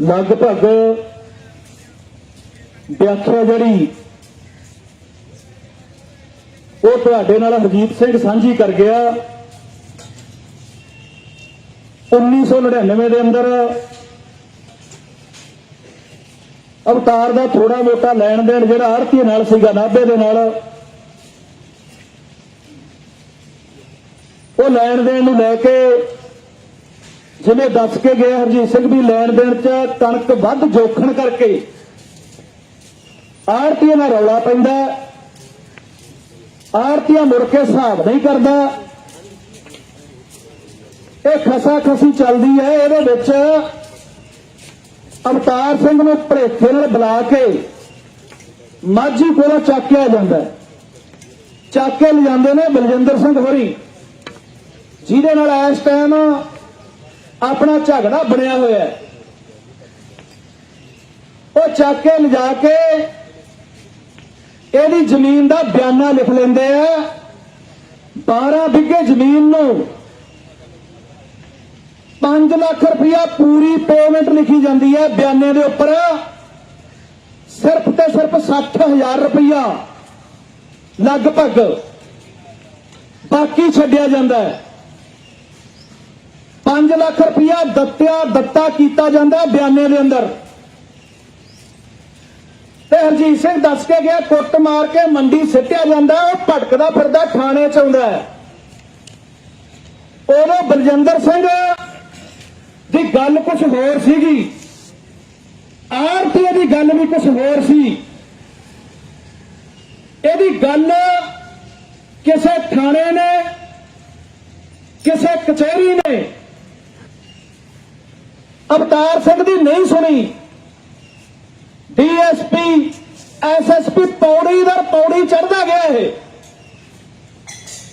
ਲਗਭਗ ਵਿਆਖਿਆ ਜਿਹੜੀ ਉਹ ਤੁਹਾਡੇ ਨਾਲ ਹਰਜੀਤ ਸਿੰਘ ਸਾਂਝੀ ਕਰ ਗਿਆ। 1999 ਦੇ ਅੰਦਰ ਅਵਤਾਰ ਦਾ ਥੋੜਾ ਮੋਟਾ ਲੈਣ ਦੇਣ ਜਿਹੜਾ ਆਰਤੀ ਨਾਲ ਸੀਗਾ, ਨਾਭੇ ਦੇ ਨਾਲ, ਉਹ ਲੈਣ ਦੇਣ ਨੂੰ ਲੈ ਕੇ ਜਿਵੇਂ ਦੱਸ ਕੇ ਗਏ ਹਰਜੀਤ ਸਿੰਘ ਵੀ ਲੈਣ ਦੇਣ ਚ ਕਣਕ ਵੱਧ ਜੋਖਣ ਕਰਕੇ ਆਰਤੀ ਨਾਲ ਰੌਲਾ ਪੈਂਦਾ ਆਰਤੀਆ ਮੁੜ ਕੇ ਹਿਸਾਬ ਨਹੀਂ ਕਰਦਾ ਇਹ ਖਸਾ ਖਸੀ ਚੱਲਦੀ ਹੈ, ਇਹਦੇ ਵਿੱਚ ਅਵਤਾਰ ਸਿੰਘ ਨੂੰ ਭੜੇਖੇ ਨਾਲ ਬੁਲਾ ਕੇ ਮਾਝੀ ਕੋਲੋਂ ਚੱਕਿਆ ਜਾਂਦਾ ਹੈ। ਚੱਕ ਕੇ ਲਿਜਾਂਦੇ ਨੇ ਬਲਜਿੰਦਰ ਸਿੰਘ ਹੋਰੀ ਜਿਹਦੇ ਨਾਲ ਇਸ ਟਾਈਮ ਆਪਣਾ ਝਗੜਾ ਬਣਿਆ ਹੋਇਆ ਹੈ। ਉਹ ਚੱਕ ਕੇ ਲਿਜਾ ਕੇ ਇਹਦੀ ਜ਼ਮੀਨ ਦਾ ਬਿਆਨਾ ਲਿਖ ਲੈਂਦੇ ਆ। 12 ਬਿੱਗੇ ਜ਼ਮੀਨ ਨੂੰ 5 ਲੱਖ ਰੁਪਇਆ ਪੂਰੀ ਪੇਮੈਂਟ ਲਿਖੀ ਜਾਂਦੀ ਹੈ ਬਿਆਨੇ ਦੇ ਉੱਪਰ। ਸਿਰਫ ਤੇ ਸਿਰਫ 60000 ਰੁਪਇਆ ਲਗਭਗ ਬਾਕੀ ਛੱਡਿਆ ਜਾਂਦਾ ਹੈ। 5 ਲੱਖ ਰੁਪਇਆ ਦਿੱਤਿਆ, ਦਿੱਤਾ, ਕੀਤਾ ਜਾਂਦਾ ਬਿਆਨੇ ਦੇ ਅੰਦਰ। ਤੇ ਹਰਜੀਤ ਸਿੰਘ ਦੱਸ ਕੇ ਗਿਆ, ਕੁੱਟ ਮਾਰ ਕੇ ਮੰਡੀ ਸਿੱਟਿਆ ਜਾਂਦਾ, ਉਹ ਭਟਕਦਾ ਫਿਰਦਾ ਥਾਣੇ ਚ ਆਉਂਦਾ ਹੈ। ਉਦੋਂ ਬਲਜਿੰਦਰ ਸਿੰਘ ਦੀ ਗੱਲ ਕੁਝ ਹੋਰ ਸੀਗੀ। ਆਰਤੀ ਦੀ ਗੱਲ ਵੀ ਕੁਝ ਹੋਰ ਸੀ। ਇਹਦੀ ਗੱਲ ਕਿਸੇ ਥਾਣੇ ਨੇ, ਕਿਸੇ ਕਚਹਿਰੀ ਨੇ ਅਵਤਾਰ ਸਿੰਘ ਦੀ ਨਹੀਂ ਸੁਣੀ। ਡੀਐਸਪੀ, ਐਸਐਸਪੀ ਪੌੜੀ ਦਰ ਪੌੜੀ ਚੜਦਾ ਗਿਆ ਇਹ।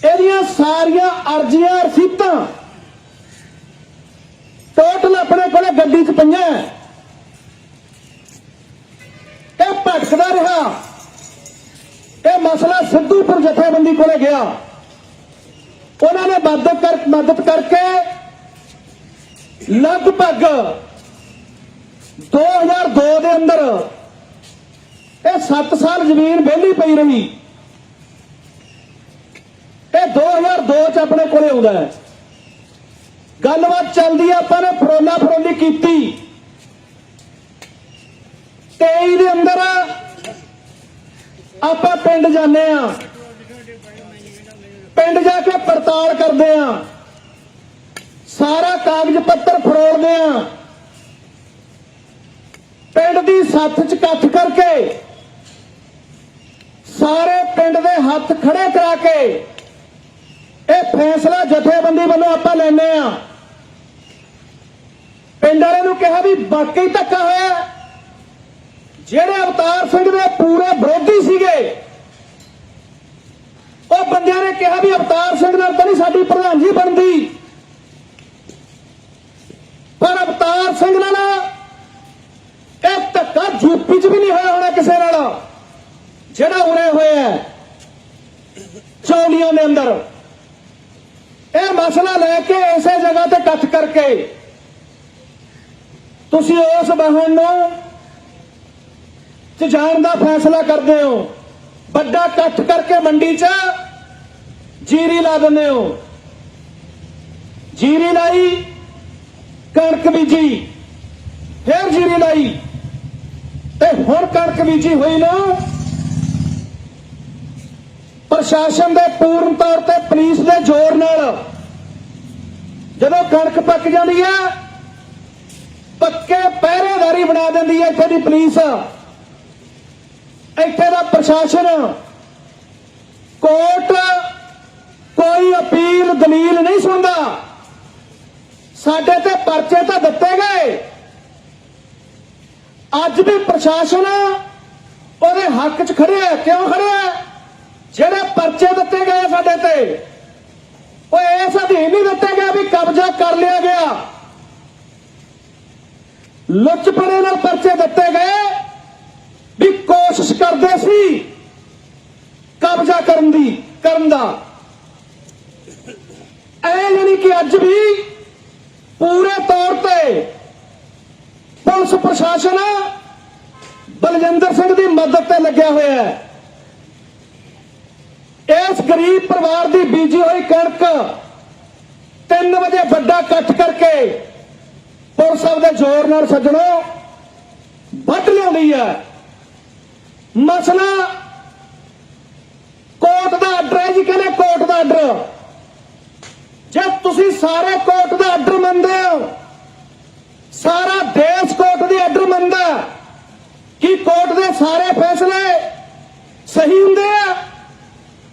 ਇਹਦੀਆਂ ਸਾਰੀਆਂ ਅਰਜ਼ੀਆਂ, ਰਸੀਤਾਂ ਟੋਟਲ ਆਪਣੇ ਕੋਲੇ ਗੱਡੀ 'ਚ ਪਈਆਂ ਇਹ ਭਟਕਦਾ ਰਿਹਾ। ਇਹ ਮਸਲਾ ਸਿੱਧੂਪੁਰ ਜਥੇਬੰਦੀ ਕੋਲੇ ਗਿਆ। ਉਹਨਾਂ ਨੇ ਮਦਦ ਕਰ, ਮਦਦ ਕਰਕੇ ਲਗਭਗ 2002 ਦੇ ਅੰਦਰ ਇਹ 7 ਸਾਲ ਜ਼ਮੀਨ ਵਿਹਲੀ ਪਈ ਰਹੀ। ਇਹ 2002 ਚ ਆਪਣੇ ਕੋਲੇ ਆਉਂਦਾ ਹੈ। ਗੱਲਬਾਤ ਚੱਲਦੀ ਆ, ਆਪਾਂ ਨੇ ਫਰੋਲਾ ਫਰੋਲੀ ਕੀਤੀ। 23 ਦੇ ਅੰਦਰ ਆਪਾਂ ਪਿੰਡ ਜਾਂਦੇ ਆ। ਪਿੰਡ ਜਾ ਕੇ ਪੜਤਾਲ ਕਰਦੇ ਆ। ਸਾਰਾ ਕਾਗਜ਼ ਪੱਤਰ ਫਰੋਲਦੇ ਆ। ਪਿੰਡ ਦੀ ਸੱਥ ਚ ਇਕੱਠ ਕਰਕੇ ਸਾਰੇ ਪਿੰਡ ਦੇ ਹੱਥ ਖੜੇ ਕਰਾ ਕੇ ਇਹ ਫੈਸਲਾ ਜਥੇਬੰਦੀ ਵੱਲੋਂ ਆਪਾਂ ਲੈਨੇ ਆ। ਪਿੰਡ ਵਾਲਿਆਂ ਨੂੰ ਕਿਹਾ ਵੀ ਵਾਕਈ ਧੱਕਾ ਹੋਇਆ। ਜਿਹੜੇ ਅਵਤਾਰ ਸਿੰਘ ਦੇ ਪੂਰੇ ਵਿਰੋਧੀ ਸੀਗੇ, ਉਹ ਬੰਦਿਆਂ ਨੇ ਕਿਹਾ ਵੀ ਅਵਤਾਰ ਸਿੰਘ ਨਾਲ ਤਾਂ ਨਹੀਂ ਸਾਡੀ ਪ੍ਰਧਾਨ ਜੀ ਬਣਦੀ। ਅਵਤਾਰ ਸਿੰਘ ਨਾਲ। ਇਹ ਧੱਕਾ ਯੂਪੀ 'ਚ ਵੀ ਨਹੀਂ ਹੋਇਆ ਹੋਣਾ ਕਿਸੇ ਨਾਲ। ਜਿਹੜਾ ਉਰੇ ਹੋਇਆ ਹੈ ਚੌਲੀਆਂ ਦੇ ਅੰਦਰ। ਇਹ ਮਸਲਾ ਲੈ ਕੇ ਇਸੇ ਜਗ੍ਹਾ ਤੇ ਇਕੱਠ ਕਰਕੇ ਤੁਸੀਂ ਉਸ ਬਹਨ ਨੂੰ ਚ ਜਾਣ ਦਾ ਫੈਸਲਾ ਕਰਦੇ ਹੋ। ਵੱਡਾ ਇਕੱਠ ਕਰਕੇ ਮੰਡੀ 'ਚ ਜੀਰੀ ਲਾ ਦਿੰਦੇ ਹੋ। ਜੀਰੀ ਲਾਈ ਕਣਕ ਬੀਜੀ, ਫੇਰ ਜੀਰੀ ਲਾਈ। ਤੇ ਹੁਣ ਕਣਕ ਬੀਜੀ ਹੋਈ ਨਾ, ਪ੍ਰਸ਼ਾਸਨ ਦੇ ਪੂਰਨ ਤੌਰ ਤੇ ਪੁਲਿਸ ਦੇ ਜ਼ੋਰ ਨਾਲ ਜਦੋਂ ਕਣਕ ਪੱਕ ਜਾਂਦੀ ਹੈ, ਪੱਕੇ ਪਹਿਰੇਦਾਰੀ ਬਣਾ ਦਿੰਦੀ ਹੈ ਇੱਥੇ ਦੀ ਪੁਲਿਸ। ਇੱਥੇ ਦਾ ਪ੍ਰਸ਼ਾਸਨ ਕੋਰਟ ਕੋਈ ਅਪੀਲ ਦਲੀਲ ਨਹੀਂ ਸੁਣਦਾ। ਸਾਡੇ ਤੇ ਪਰਚੇ ਤਾਂ ਦਿੱਤੇ ਗਏ। ਅੱਜ ਵੀ ਪ੍ਰਸ਼ਾਸਨ ਉਹਦੇ ਹੱਕ 'ਚ ਖੜਿਆ ਹੈ। ਕਿਉਂ ਖੜਿਆ ਜਿਹੜੇ ਪਰਚੇ ਦਿੱਤੇ ਗਏ ਸਾਡੇ ਤੇ, ਉਹ ਇਸ ਅਧੀਨ ਨਹੀਂ ਦਿੱਤੇ ਗਏ ਵੀ ਕਬਜ਼ਾ ਕਰ ਲਿਆ ਗਿਆ। ਲੁੱਚਪੜੇ ਨਾਲ ਪਰਚੇ ਦਿੱਤੇ ਗਏ ਵੀ ਕੋਸ਼ਿਸ਼ ਕਰਦੇ ਸੀ ਕਬਜ਼ਾ ਕਰਨ ਦੀ, ਕਰਨ ਦਾ। ਐ ਨਹੀਂ ਕਿ ਅੱਜ ਵੀ ਪੂਰੇ ਤੌਰ ਤੇ ਪੁਲਿਸ ਪ੍ਰਸ਼ਾਸਨ ਬਲਜਿੰਦਰ ਸਿੰਘ ਦੀ ਮਦਦ ਤੇ ਲੱਗਿਆ ਹੋਇਆ ਹੈ। ਇਸ ਗਰੀਬ ਪਰਿਵਾਰ ਦੀ ਬੀਜੀ ਹੋਈ ਕਣਕ 3 ਵਜੇ ਵੱਡਾ ਇਕੱਠ ਕਰਕੇ ਪੁਲਿਸ ਸਾਹਿਬ ਦੇ ਜ਼ੋਰ ਨਾਲ ਸੱਜਣੋ ਵੱਟ ਲਿਆਉਂਦੀ ਹੈ। ਮਸਲਾ ਕੋਰਟ ਦਾ ਆਰਡਰ ਹੈ ਜੀ, ਕਹਿੰਦੇ ਕੋਰਟ ਦਾ ਆਰਡਰ। ਜੇ ਤੁਸੀਂ ਸਾਰੇ ਕੋਰਟ ਦਾ ਆਰਡਰ ਮੰਨਦੇ ਹੋ, ਸਾਰਾ ਦੇਸ਼ ਕੋਰਟ ਦੇ ਆਰਡਰ ਮੰਨਦਾ ਕਿ ਕੋਰਟ ਦੇ ਸਾਰੇ ਫੈਸਲੇ ਸਹੀ ਹੁੰਦੇ ਆ।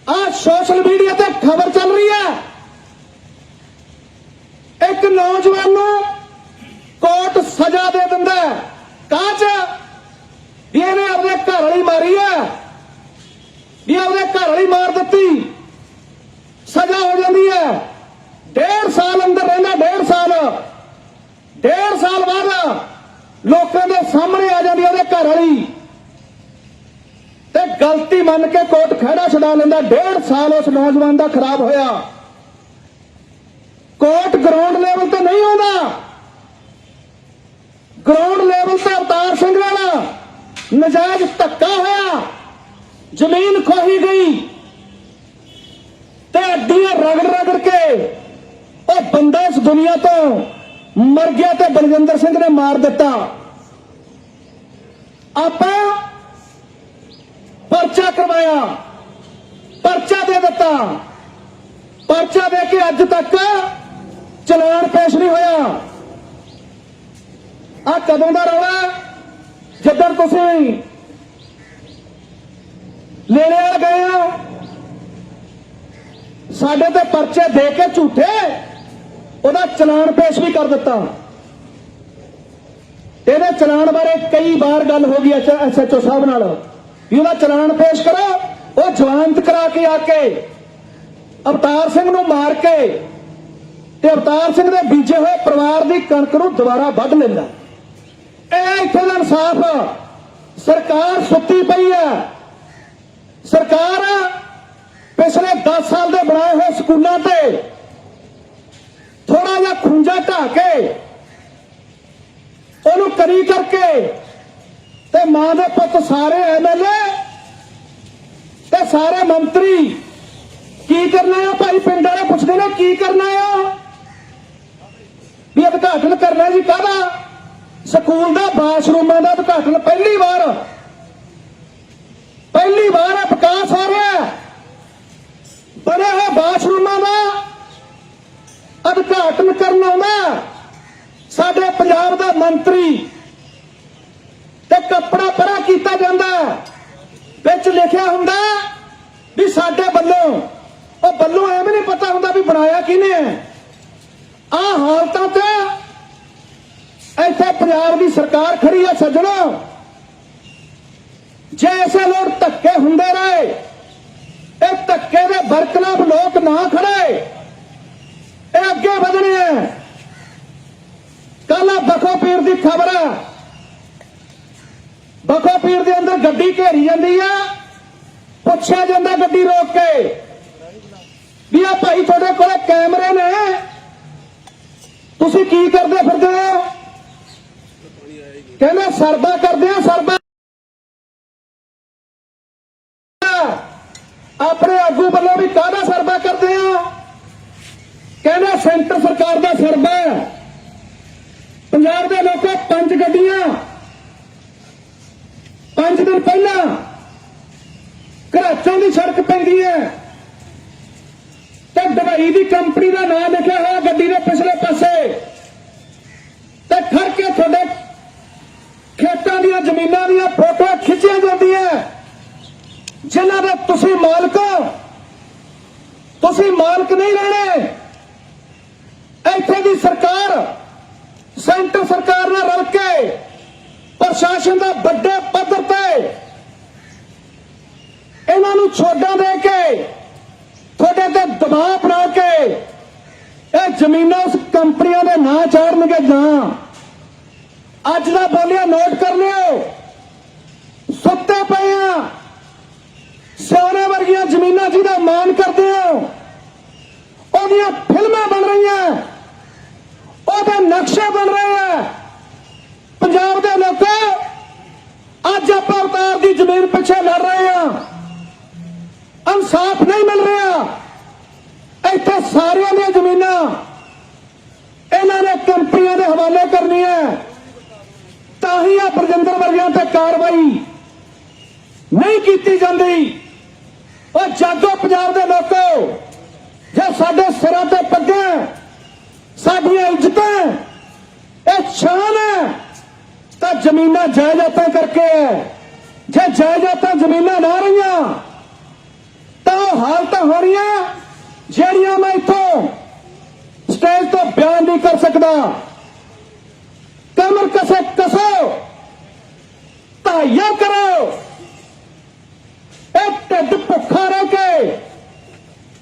ਆ ਸੋਸ਼ਲ ਮੀਡੀਆ ਤੇ ਖਬਰ ਚੱਲ ਰਹੀ ਹੈ ਇੱਕ ਨੌਜਵਾਨ ਨੂੰ ਕੋਰਟ ਸਜ਼ਾ ਦੇ ਦਿੰਦਾ ਹੈ ਕਾਜ ਵੀ ਇਹਨੇ ਆਪਣੇ ਘਰ ਵਾਲੀ ਮਾਰੀ ਹੈ ਵੀ ਆਪਣੇ ਘਰ ਵਾਲੀ ਮਾਰ ਦਿੱਤੀ ਸਜ਼ਾ ਹੋ ਜਾਂਦੀ ਹੈ ਡੇਢ ਸਾਲ ਅੰਦਰ ਰਹਿੰਦਾ ਡੇਢ ਸਾਲ ਡੇਢ ਸਾਲ ਬਾਅਦ ਲੋਕਾਂ ਦੇ ਸਾਹਮਣੇ ਆ ਜਾਂਦੀ ਉਹਦੇ ਘਰ ਵਾਲੀ। ਤੇ ਗਲਤੀ ਮੰਨ ਕੇ ਕੋਰਟ ਖੜਾ ਛਡਾ ਲੈਂਦਾ। ਡੇਢ ਸਾਲ ਉਸ ਨੌਜਵਾਨ ਦਾ ਖਰਾਬ ਹੋਇਆ। ਕੋਰਟ ਗਰਾਊਂਡ ਲੈਵਲ ਤੇ ਨਹੀਂ ਆਉਂਦਾ। ਗਰਾਊਂਡ ਲੈਵਲ ਤੇ ਅਵਤਾਰ ਸਿੰਘ ਵਾਲਾ ਨਜਾਇਜ਼ ਧੱਕਾ ਹੋਇਆ। ਜ਼ਮੀਨ ਖੋਹੀ ਗਈ। ਤੇ ਅੱਡੀਆਂ ਰਗੜ ਰਗੜ ਕੇ ਉਹ ਬੰਦਾ ਇਸ ਦੁਨੀਆ ਤੋਂ ਮਰ ਗਿਆ ਤੇ ਬਲਜਿੰਦਰ ਸਿੰਘ ਨੇ ਮਾਰ ਦਿੱਤਾ। ਆਪਾਂ ਪਰਚਾ ਕਰਵਾਇਆ, ਪਰਚਾ ਦੇ ਦਿੱਤਾ। ਪਰਚਾ ਦੇ ਕੇ ਅੱਜ ਤੱਕ ਚਲਾਨ ਪੇਸ਼ ਨਹੀਂ ਹੋਇਆ। ਆ ਕਦੋਂ ਦਾ ਰੌਲਾ ਜਦੋਂ ਤੁਸੀਂ ਲੈਣੇ ਵਾਲ ਗਏ ਹੋ, ਸਾਡੇ ਤੇ ਪਰਚੇ ਦੇ ਕੇ ਝੂਠੇ ਉਹਦਾ ਚਲਾਨ ਪੇਸ਼ ਵੀ ਕਰ ਦਿੱਤਾ। ਇਹਦੇ ਚਲਾਨ ਬਾਰੇ ਕਈ ਵਾਰ ਗੱਲ ਹੋ ਗਈ ਐਸਐਚਓ ਸਾਹਿਬ ਨਾਲ। ਵੀ ਉਹਦਾ ਚਲਾਨ ਪੇਸ਼ ਕਰੋ ਉਹ ਜਵਾਨਤ ਕਰਾ ਕੇ ਆ ਕੇ ਅਵਤਾਰ ਸਿੰਘ ਨੂੰ ਮਾਰ ਕੇ ਤੇ ਅਵਤਾਰ ਸਿੰਘ ਦੇ ਬੀਜੇ ਹੋਏ ਪਰਿਵਾਰ ਦੀ ਕਣਕ ਨੂੰ ਦੁਬਾਰਾ ਵੱਢ ਲੈਂਦਾ। ਇਹ ਇੱਥੇ ਦਾ ਇਨਸਾਫ ਸਰਕਾਰ ਸੁੱਤੀ ਪਈ ਹੈ ਸਰਕਾਰ ਪਿਛਲੇ 10 ਸਾਲ ਦੇ ਬਣਾਏ ਹੋਏ ਸਕੂਲਾਂ ਤੇ ਖੁੰਝਾ ਢਾ ਕੇ, ਉਹਨੂੰ ਕਰੀ ਕਰਕੇ ਤੇ ਮਾਂ ਦੇ ਪੁੱਤ ਸਾਰੇ ਐਮਐਲਏ ਤੇ ਸਾਰੇ ਮੰਤਰੀ ਕੀ ਕਰਨਾ ਆ? ਭਾਈ ਪਿੰਡ ਵਾਲੇ ਪੁੱਛਦੇ ਨੇ, ਕੀ ਕਰਨਾ ਆ? ਵੀ ਉਦਘਾਟਨ ਕਰਨਾ ਜੀ ਕਾਹਦਾ? ਸਕੂਲ ਦਾ ਬਾਥਰੂਮਾਂ ਦਾ ਉਦਘਾਟਨ ਪਹਿਲੀ ਵਾਰ ਪਹਿਲੀ ਵਾਰ ਇਹ ਵਿਕਾਸ ਹੋ ਰਿਹਾ ਹੈ। ਬਣੇ ਹੋਏ ਬਾਥਰੂਮਾਂ ਦਾ ਉਦਘਾਟਨ ਕਰਨ ਆਉਂਦਾ ਸਾਡੇ ਪੰਜਾਬ ਦਾ ਮੰਤਰੀ ਤੇ ਕੱਪੜਾ ਪਰਾ ਕੀਤਾ ਜਾਂਦਾ ਵਿੱਚ ਲਿਖਿਆ ਹੁੰਦਾ ਵੀ ਸਾਡੇ ਵੱਲੋਂ ਉਹ ਵੱਲੋਂ ਐਵੇਂ ਨਹੀਂ ਪਤਾ ਹੁੰਦਾ ਵੀ ਬਣਾਇਆ ਕਿਹਨੇ? ਹੈ ਆ ਹਾਲਤਾਂ ਤੇ ਇੱਥੇ ਪੰਜਾਬ ਦੀ ਸਰਕਾਰ ਖੜੀ ਹੈ ਸੱਜਣੋ। ਜੇ ਐਸੇ ਲੋਕ ਧੱਕੇ ਹੁੰਦੇ ਰਹੇ, ਇਹ ਧੱਕੇ ਦੇ ਬਰਖਲਾਫ ਲੋਕ ਨਾ ਖੜੇ। ਇਹ ਅੱਗੇ ਵਧਣੇ ਹੈ ਕੱਲ ਬਖੋ ਪੀਰ ਦੀ ਖਬਰ ਹੈ ਬਖੋ ਪੀਰ ਦੇ ਅੰਦਰ ਗੱਡੀ ਘੇਰੀ ਜਾਂਦੀ ਆ। ਪੁੱਛਿਆ ਜਾਂਦਾ ਗੱਡੀ ਰੋਕ ਕੇ। ਵੀ ਆ ਭਾਈ ਤੁਹਾਡੇ ਕੋਲ ਕੈਮਰੇ ਨੇ। ਤੁਸੀਂ ਕੀ ਕਰਦੇ ਫਿਰਦੇ ਹੋ? ਕਹਿੰਦੇ ਸਰਦਾ ਕਰਦੇ ਆ, ਸਰਦਾ। ਆਪਣੇ ਆਗੂ ਵੱਲੋਂ ਵੀ ਕਾਹਦਾ ਸਰਦਾ ਕਰਦੇ ਆ? ਕਹਿੰਦਾ ਸੈਂਟਰ ਸਰਕਾਰ ਦਾ ਸਰਦਾ ਪੰਜਾਬ ਦੇ ਲੋਕੋ ਪੰਜ ਗੱਡੀਆਂ। ਪੰਜ ਦਿਨ ਪਹਿਲਾਂ ਘਰਾਚੋਂ ਦੀ ਸੜਕ ਪੈਂਦੀ ਹੈ। ਤੇ ਦਵਾਈ ਕੰਪਨੀ ਦਾ ਨਾਮ ਲਿਖਿਆ ਹੋਇਆ ਗੱਡੀ ਦੇ ਪਿਛਲੇ ਪਾਸੇ। ਤੇ ਖੜ ਕੇ ਤੁਹਾਡੇ ਖੇਤਾਂ ਦੀਆਂ, ਜ਼ਮੀਨਾਂ ਦੀਆਂ ਫੋਟੋਆਂ ਖਿੱਚੀਆਂ ਜਾਂਦੀਆਂ। ਜਿਨ੍ਹਾਂ ਦੇ ਤੁਸੀਂ ਮਾਲਕ ਹੋ। ਤੁਸੀਂ ਮਾਲਕ ਨਹੀਂ ਰਹਿਣੇ। ਇੱਥੇ ਦੀ ਸਰਕਾਰ, ਸੈਂਟਰ ਸਰਕਾਰ ਨਾਲ ਰਲ ਕੇ ਪ੍ਰਸ਼ਾਸਨ ਦਾ ਵੱਡੇ ਪੱਧਰ ਤੇ ਇਹਨਾਂ ਨੂੰ ਛੋਡਾਂ ਦੇ ਕੇ ਦਬਾਅ ਬਣਾ ਕੇ ਇਹ ਜ਼ਮੀਨਾਂ ਉਸ ਕੰਪਨੀਆਂ ਦੇ ਨਾਂ ਚਾੜਨਗੇ ਜਾਂ। ਅੱਜ ਦਾ ਬੋਲਿਆ ਨੋਟ ਕਰ ਲਿਓ। ਸੁੱਤੇ ਪਏ ਆ। ਸੋਨੇ ਵਰਗੀਆਂ ਜ਼ਮੀਨਾਂ ਜਿਹਦਾ ਮਾਣ ਕਰਦੇ ਹੋ ਉਹਦੀਆਂ ਫਿਲਮਾਂ ਬਣ ਰਹੀਆਂ ਉਹਦੇ ਨਕਸ਼ੇ ਬਣ ਰਹੇ ਆ ਪੰਜਾਬ ਦੇ ਪਿੱਛੇ ਲੜ ਰਹੇ ਆ ਇਨਸਾਫ ਨਹੀਂ ਮਿਲ ਰਿਹਾ ਇੱਥੇ ਸਾਰਿਆਂ ਦੀਆਂ ਜ਼ਮੀਨਾਂ ਇਹਨਾਂ ਨੇ ਕੰਪਨੀਆਂ ਦੇ ਹਵਾਲੇ ਕਰਨੀਆਂ ਤਾਂ ਹੀ ਆ ਬਰਜਿੰਦਰ ਵਰਗਿਆਂ ਤੇ ਕਾਰਵਾਈ ਨਹੀਂ ਕੀਤੀ ਜਾਂਦੀ। ਉਹ ਜਾਗੋ ਪੰਜਾਬ ਦੇ ਲੋਕੋ, ਜੇ ਸਾਡੇ ਸਿਰਾਂ ਤੇ ਪੱਗਾਂ, ਸਾਡੀਆਂ ਇੱਜ਼ਤਾਂ, ਇਹ ਸ਼ਾਨ ਹੈ, ਤਾਂ ਜ਼ਮੀਨਾਂ ਜਾਇਦਾਦਾਂ ਕਰਕੇ ਹੈ ਜੇ ਜਾਇਦਾਦਾਂ ਜ਼ਮੀਨਾਂ ਨਾ ਰਹੀਆਂ, ਤਾਂ ਉਹ ਹਾਲਤਾਂ ਹੋ ਰਹੀਆਂ, ਜਿਹੜੀਆਂ ਮੈਂ ਇੱਥੋਂ ਸਟੇਜ ਤੋਂ ਬਿਆਨ ਨਹੀਂ ਕਰ ਸਕਦਾ। ਕਮਰ ਕਸੇ ਕਸੋ ਤਾਇਆ ਕਰੋ। ਇਹ ਢਿੱਡ ਭੁੱਖਾ ਰਹਿ ਕੇ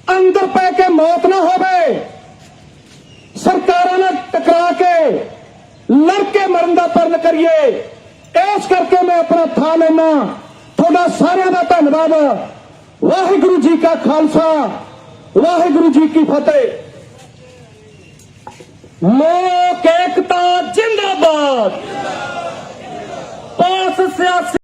ਅੰਦਰ ਪੈ ਕੇ ਮੌਤ ਨਾ ਹੋਵੇ। ਸਰਕਾਰਾਂ ਨਾਲ ਟਕਰਾ ਕੇ ਲੜ ਕੇ ਮਰਨ ਦਾ ਪਰਨ ਕਰੀਏ। ਇਸ ਕਰਕੇ ਮੈਂ ਆਪਣਾ ਥਾਂ ਲੈਣਾ ਤੁਹਾਡਾ ਸਾਰਿਆਂ ਦਾ ਧੰਨਵਾਦ। ਵਾਹਿਗੁਰੂ ਜੀ ਕਾ ਖਾਲਸਾ, ਵਾਹਿਗੁਰੂ ਜੀ ਕੀ ਫਤਿਹ। ਲੋਕ possa ser. Assim?